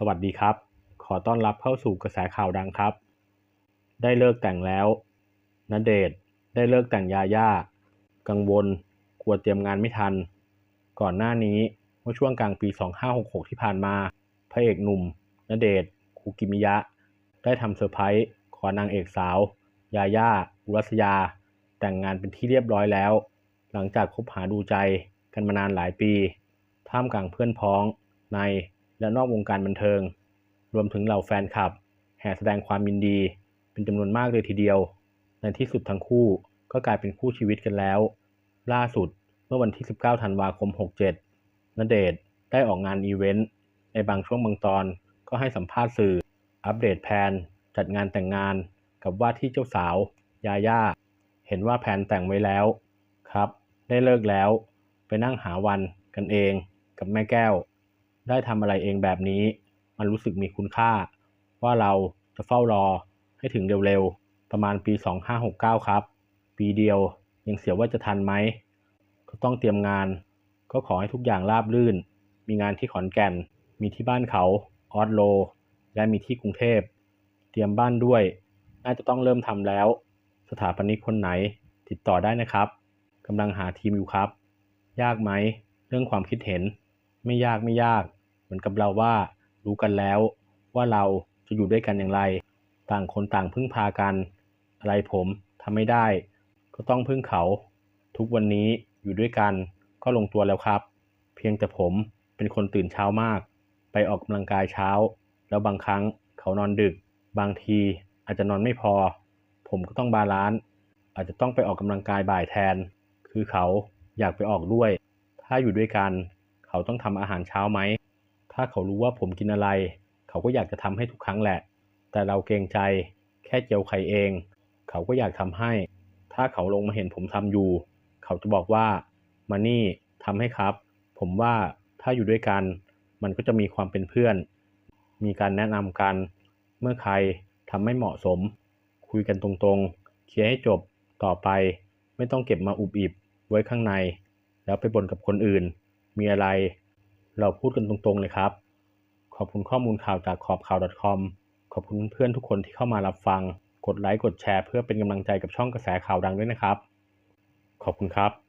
สวัสดีครับ ขอต้อนรับเข้าสู่กระแสข่าวดังครับ ได้เลิกแต่งแล้วณเดชน์ได้เลิกแต่งยาย่า กังวล กลัวเตรียมงานไม่ทัน ก่อนหน้านี้เมื่อช่วงกลางปี 2566 ที่ผ่านมา พระเอกหนุ่มณเดชน์คุกิมิยะ ได้ทำเซอร์ไพรส์ขอนางเอกสาว ยาย่า อุรัสยา แต่งงานเป็นที่เรียบร้อยแล้ว หลังจากคบหาดูใจกันมานานหลายปี ท่ามกลางเพื่อนพ้องใน และนอกวงการบันเทิง รวมถึงเหล่าแฟนคลับ แห่แสดงความยินดี เป็นจำนวนมากเลยทีเดียว ในที่สุดทั้งคู่ก็กลายเป็นคู่ชีวิตกันแล้ว ล่าสุดเมื่อวันที่ 19 ธันวาคม 67ณเดชได้ออกงานอีเวนต์ในบางช่วงบางตอนก็ให้สัมภาษณ์สื่อ อัปเดตแผนจัดงานแต่งงานกับว่าที่เจ้าสาว ยาย่า เห็นว่าแผนแต่งไว้แล้ว ครับ ได้เลิกแล้ว ไปนั่งหาวันกันเองกับแม่แก้ว ได้ทำอะไรเองแบบนี้ มันรู้สึกมีคุณค่า ว่าเราจะเฝ้ารอให้ถึงเร็วๆ ประมาณปี 2569 ครับ ปีเดียวยังเสียว่าจะทันไหม ก็ต้องเตรียมงาน ก็ขอให้ทุกอย่างราบรื่น มีงานที่ขอนแก่น มีที่บ้านเขา ออสโล และมีที่กรุงเทพ เตรียมบ้านด้วย น่าจะต้องเริ่มทำแล้ว สถาปนิกคนไหน ติดต่อได้นะครับกำลังหาทีมอยู่ครับ ยากไหม เรื่องความคิดเห็น ไม่ยากไม่ยาก เหมือนกับเราว่ารู้กันแล้วว่าเราจะอยู่ด้วยกันอย่างไร ต่างคนต่างพึ่งพากัน อะไรผมทำไม่ได้ ก็ต้องพึ่งเขา ทุกวันนี้อยู่ด้วยกันก็ลงตัวแล้วครับ เพียงแต่ผมเป็นคนตื่นเช้ามาก ไปออกกำลังกายเช้า แล้วบางครั้งเขานอนดึก บางทีอาจจะนอนไม่พอ ผมก็ต้องบาลานซ์อาจจะต้องไปออกกำลังกายบ่ายแทน คือเขาอยากไปออกด้วย ถ้าอยู่ด้วยกัน เขาต้องทำอาหารเช้าไหม ถ้าเขารู้ว่าผมกินอะไร เขาก็อยากจะทำให้ทุกครั้งแหละ แต่เราเกรงใจ แค่เจียวไข่เอง เขาก็อยากทำให้ ถ้าเขาลงมาเห็นผมทำอยู่ เขาจะบอกว่า มานี่ทำให้ครับ ผมว่าถ้าอยู่ด้วยกัน มันก็จะมีความเป็นเพื่อน มีการแนะนำกัน เมื่อใครทำไม่เหมาะสม คุยกันตรงๆ เคลียร์ให้จบ ต่อไป ไม่ต้องเก็บมาอุบอิบไว้ข้างใน แล้วไปบ่นกับคนอื่น มีอะไร เราพูดกันตรงๆเลยครับ ขอบคุณข้อมูลข่าวจากขอบข่าว .com ขอบคุณเพื่อนทุกคนที่เข้ามารับฟัง กดไลค์ กดแชร์ เพื่อเป็นกำลังใจกับช่องกระแสข่าวดังด้วยนะครับ ขอบคุณครับ